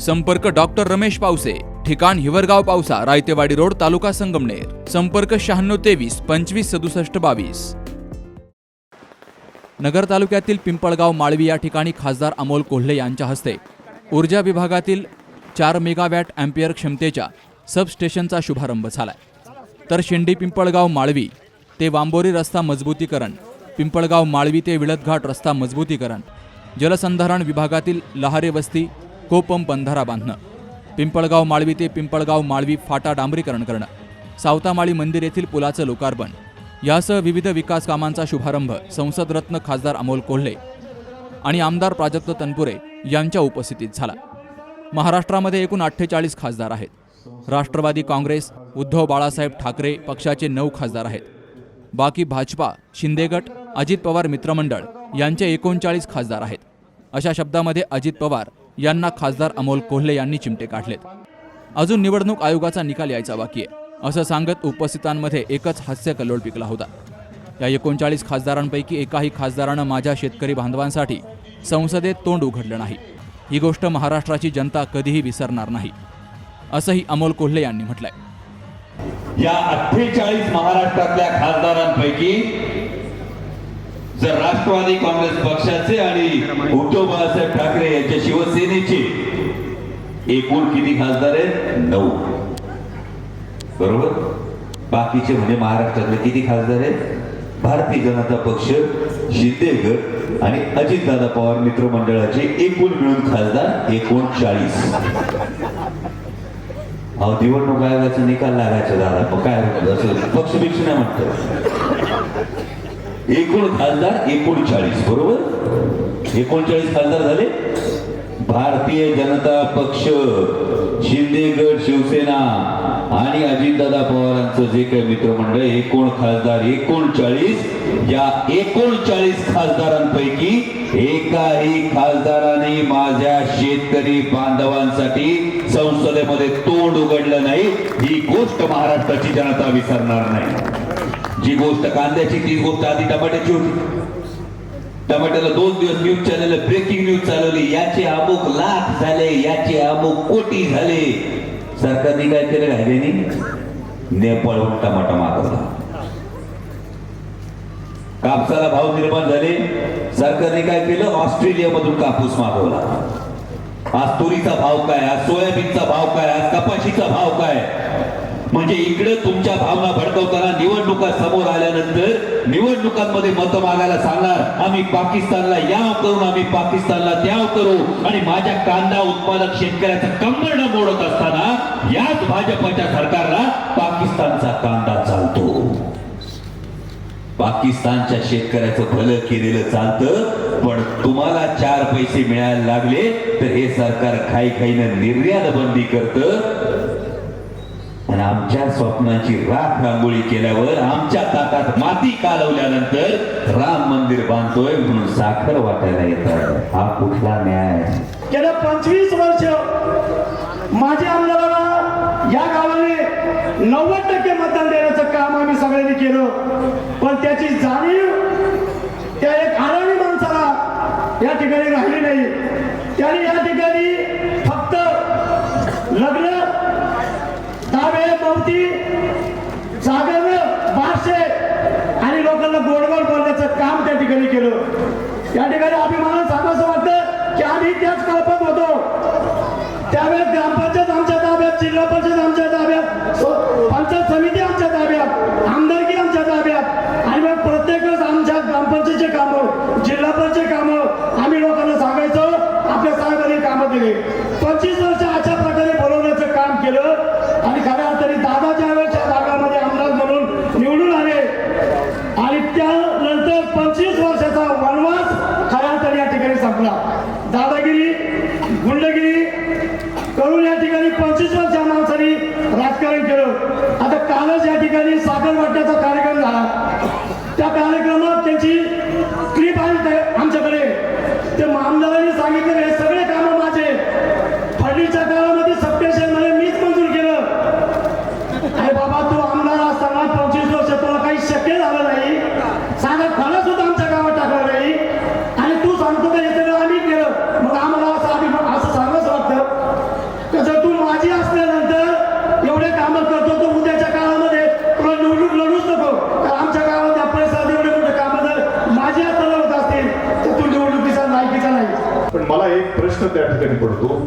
संपर्क डॉक्टर रमेश पावसे ठिकाण हिवरगाव पावसा रायतेवाडी रोड तालुका संगमनेर. संपर्क शहाण्णव तेवीस पंचवीस सदुसष्ट बावीस. नगर तालुक्यातील पिंपळगाव माळवी या ठिकाणी खासदार अमोल कोल्हे यांच्या हस्ते ऊर्जा विभागातील चार मेगावॅट अँपियर क्षमतेच्या सबस्टेशनचा शुभारंभ झालाय. तर शेंडी पिंपळगाव माळवी ते वांबोरी रस्ता मजबूतीकरण पिंपळगाव माळवी ते विळतघाट रस्ता मजबूतीकरण जलसंधारण विभागातील लहारे वस्ती कोपम बंधारा बांधणं. पिंपळगाव माळवी ते पिंपळगाव माळवी फाटा डांबरीकरण करणं. सावतामाळी मंदिर येथील पुलाचं लोकार्पण. यासह विविध विकास कामांचा शुभारंभ संसदरत्न खासदार अमोल कोल्हे आणि आमदार प्राजक्त तनपुरे यांच्या उपस्थितीत झाला. महाराष्ट्रामध्ये एकूण अठ्ठेचाळीस खासदार आहेत. राष्ट्रवादी काँग्रेस उद्धव बाळासाहेब ठाकरे पक्षाचे नऊ खासदार आहेत. बाकी भाजपा शिंदेगट अजित पवार मित्रमंडळ यांचे एकोणचाळीस खासदार आहेत. अशा शब्दामध्ये अजित पवार यांना खासदार अमोल कोल्हे यांनी चिमटे काढलेत. अजून निवडणूक आयोगाचा निकाल यायचा बाकी आहे. असं सांगत उपस्थितांमध्ये एकच हास्य कल्लोळ पिकला होता. या एकोणचाळीस खासदारांपैकी एकाही खासदारानं माझ्या शेतकरी बांधवांसाठी संसदेत तोंड उघडलं नाही. ही गोष्ट महाराष्ट्राची जनता कधीही विसरणार नाही. असंही अमोल कोल्हे यांनी म्हटलंय. या अठ्ठेचाळीस महाराष्ट्रातल्या खासदारांपैकी जर राष्ट्रवादी काँग्रेस पक्षाचे आणि उद्धव बाळासाहेब ठाकरे यांच्या शिवसेनेचे एकूण किती खासदार आहेत? नऊ. बरोबर? बाकीचे म्हणजे महाराष्ट्रातले किती खासदार आहेत? भारतीय जनता पक्ष शिंदे गट आणि अजितदादा पवार मित्रमंडळाचे एकूण मिळून खासदार एकोणचाळीस. अहो निवडणूक आयोगाचा निकाल लागायचा दादा. मग काय होतं? असं पक्ष बिक्ष नाही म्हणत. एकूण खासदार एकोणचाळीस बरोबर? एकोणचाळीस खासदार झाले? भारतीय जनता पक्ष शिंदे गट शिवसेना आणि अजितदादा पवारांचं जे काही मित्रमंडळ एकूण खासदार एकोणचाळीस या एकोणचाळीस खासदारांपैकी एकाही खासदाराने माझ्या शेतकरी बांधवांसाठी संसदेमध्ये तोंड उघडलं नाही. ही गोष्ट महाराष्ट्राची जनता विसरणार नाही. जी गोष्ट कांद्याची ती गोष्ट आधी टमाट्याची होती. टमाट्याला दोन दिवस न्यूज चॅनल ब्रेकिंग न्यूज चालवली. याचे अमुक लाख झाले याचे अमुक कोटी झाले. सरकारने काय केलं राहिल्याने नेपाळहून टमाटा मागवला. कापसाला भाव निर्माण झाले. सरकारने काय केलं? ऑस्ट्रेलियामधून कापूस मागवला. आज तुरीचा भाव काय? आज सोयाबीनचा भाव काय? आज कपाशीचा भाव काय? म्हणजे इकडे तुमच्या भावना भडकवताना निवडणुका समोर आल्यानंतर निवडणुकांमध्ये मतं मागायला सांगणार आम्ही पाकिस्तानला याव करून आम्ही पाकिस्तानला त्याव करू. आणि माझ्या कांदा उत्पादक शेतकऱ्याचं कंबरण मोडत असताना याच भाजपच्या सरकारला पाकिस्तानचा कांदा चालतो. पाकिस्तानच्या शेतकऱ्याचं भलं केलेलं चालतं पण तुम्हाला चार पैसे मिळायला लागले तर हे सरकार खाई खाईनं निर्यात बंदी करतं. आणि आमच्या स्वप्नाची राख रांगोळी केल्यावर आमच्या ताटात माती कालवल्यानंतर राम मंदिर बांधतोय म्हणून साखर वाटायला येत. हा कुठला न्याय? गेल्या पंचवीस वर्ष माझ्या आमदाराला या गावाने नव्वद टक्के मतदान देण्याचं काम आम्ही सगळ्यांनी केलं. पण त्याची जाणीव त्या एक आरामी माणसाला या ठिकाणी राहिली नाही त्याने या ठिकाणी फक्त लग्न दावे पावती जागरण भाषे आणि लोकांना गोडगोड बोलण्याचं काम त्या ठिकाणी केलं. या ठिकाणी अभिमानानं सांगायचं वाटतं की आम्ही त्याच कल्पक होतो. त्यावेळेस ग्रामपंचायत आमच्या ताब्यात जिल्हा परिषद आमच्या ताब्यात पंचायत समिती आमच्या ताब्यात आमदारकी आमच्या ताब्यात. आणि मग प्रत्येक वेळेस आमच्या ग्रामपंचायतचे कामं जिल्हा परिषद कामं आम्ही लोकांना सांगायचं आपल्या साहेबांनी कामं दिली पंचवीस वर्ष अशा प्रकारे बोलवण्याचं काम केलं आणि खऱ्या अर्थाने दादा ज्या वेळेस या भागामध्ये आमदार म्हणून निवडून आले आणि त्यानंतर पंचवीस वर्षाचा वनवास खऱ्या अर्थाने या ठिकाणी संपला दादागिरी करून या ठिकाणी पंचवीस वर्ष या माणसाने राजकारण केलं आता कालच या ठिकाणी साखर वाटण्याचा कार्यक्रम झाला त्या कार्यक्रमात त्यांची क्लिप आली त्या- आमच्याकडे ते आमदारांनी सांगितलं हे सगळे कामं माझे फडणीच्या काळामध्ये सप्टेशनमध्ये मीच मंजूर केलं अरे बाबा तू आमदार असताना पंचवीस वर्ष तुला काही शक्य झालं नाही साधा फळं सुद्धा आमच्या गावात टाकलं नाही आणि तू सांगतो का हे सगळं आम्ही केलं मग आम्हाला असं आम्ही असं सांगावंच वाटतं का जर तू माझी असल्यानंतर एवढे कामं करतो तर उद्याच्या काळामध्ये तुला निवडणूक लढूच नको कारण आमच्या गावात या परिसरात एवढे मोठे कामं जर माझी हाताला होत असतील तर तू निवडणुकीचा लायकीचा नाही पण मला एक प्रश्न त्या ठिकाणी पडतो.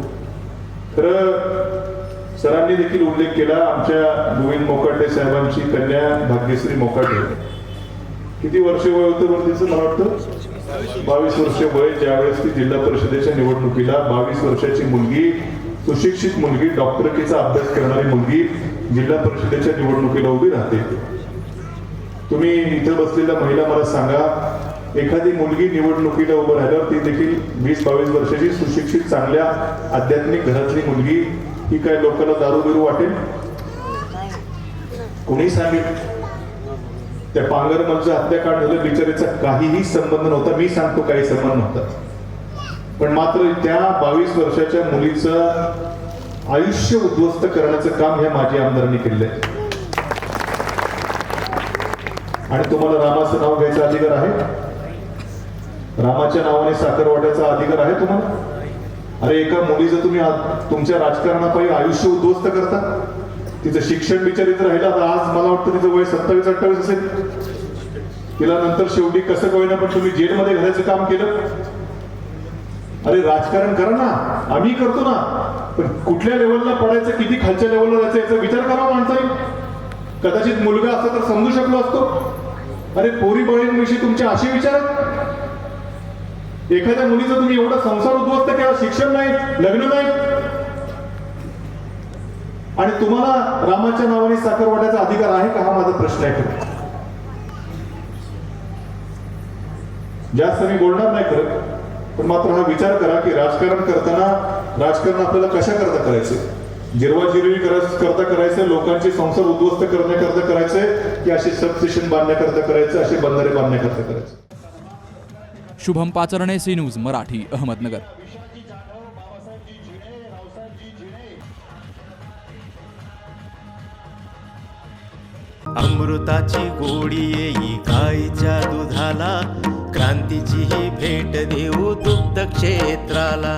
खरं सरांनी देखील उल्लेख केला आमच्या गोविंद मोकाटे साहेबांची कन्या भाग्यश्री मोकाटे. किती वर्ष वय होतं बरं तिचं मला वाटतं? बावीस वर्ष वय ज्यावेळेस ती जिल्हा परिषदेच्या निवडणुकीला बावीस वर्षाची मुलगी सुशिक्षित मुलगी डॉक्टरकीचा अभ्यास करणारी मुलगी जिल्हा परिषदेच्या निवडणुकीला उभी राहते. तुम्ही इथं बसलेल्या महिला मला सांगा एखादी मुलगी निवडणुकीला उभं राहिल्यावर ती देखील वीस बावीस वर्षाची सुशिक्षित चांगल्या आध्यात्मिक घरातली मुलगी ही काय लोकांना दारू बिरू वाटेल? कोणी सांगेल. त्या पांगर म्हणजे हत्याकांड झालं बिचारीचा काहीही संबंध नव्हता. मी सांगतो काही संबंध नव्हता. पण मात्र त्या बावीस वर्षाच्या मुलीचं आयुष्य उद्ध्वस्त करण्याचं काम ह्या माजी आमदारांनी केलेलं आहे. आणि तुम्हाला रामाचं नाव घ्यायचा अधिकार आहे? रामाच्या नावाने साखर वाटायचा अधिकार आहे तुम्हाला? अरे एका मुलीचं तुम्ही तुमच्या राजकारणापायी आयुष्य उद्ध्वस्त करता? तिचं शिक्षण विचारित राहिलं तर आज मला वाटतं तिचं वय सत्तावीस अठ्ठावीस असेल. तिला नंतर शेवटी कसं कळणार पण तुम्ही जेलमध्ये घालायचं काम केलं? अरे राजकारण करा ना. आम्ही करतो ना. पण कुठल्या लेवलला पडायचं किती खालच्या लेवलला जायचं याचा विचार करा माणसाने. कदाचित मुलगा असता तर समजू शकलो असतो. अरे पोरी बळींविषयी तुमचे असे विचार एखाद्या मुलीचा तुम्ही एवढा संसार उद्ध्वस्त केला शिक्षण नाही लग्न नाही. आणि तुम्हाला रामाच्या नावाने साखर वाटायचा अधिकार आहे का? हा माझा प्रश्न आहे. जास्त मी बोलणार नाही करत पण मात्र हा विचार करा की राजकारण करताना राजकारण आपल्याला कशा करता करायचं? जिरवाजिरवी करता करायचं लोकांचे संसार उद्ध्वस्त करण्याकरता करायचंय की असे सबस्टेशन बांधण्याकरता करायचं असे बंधारे बांधण्याकरता करायचं? Shubham Pacharne C news Marathi Ahmednagar. अमृताची गोडी येई गाईच्या दुधाला क्रांतीची ही भेट देऊ दुग्ध क्षेत्राला.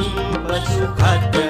गव्यम पशुखाद्य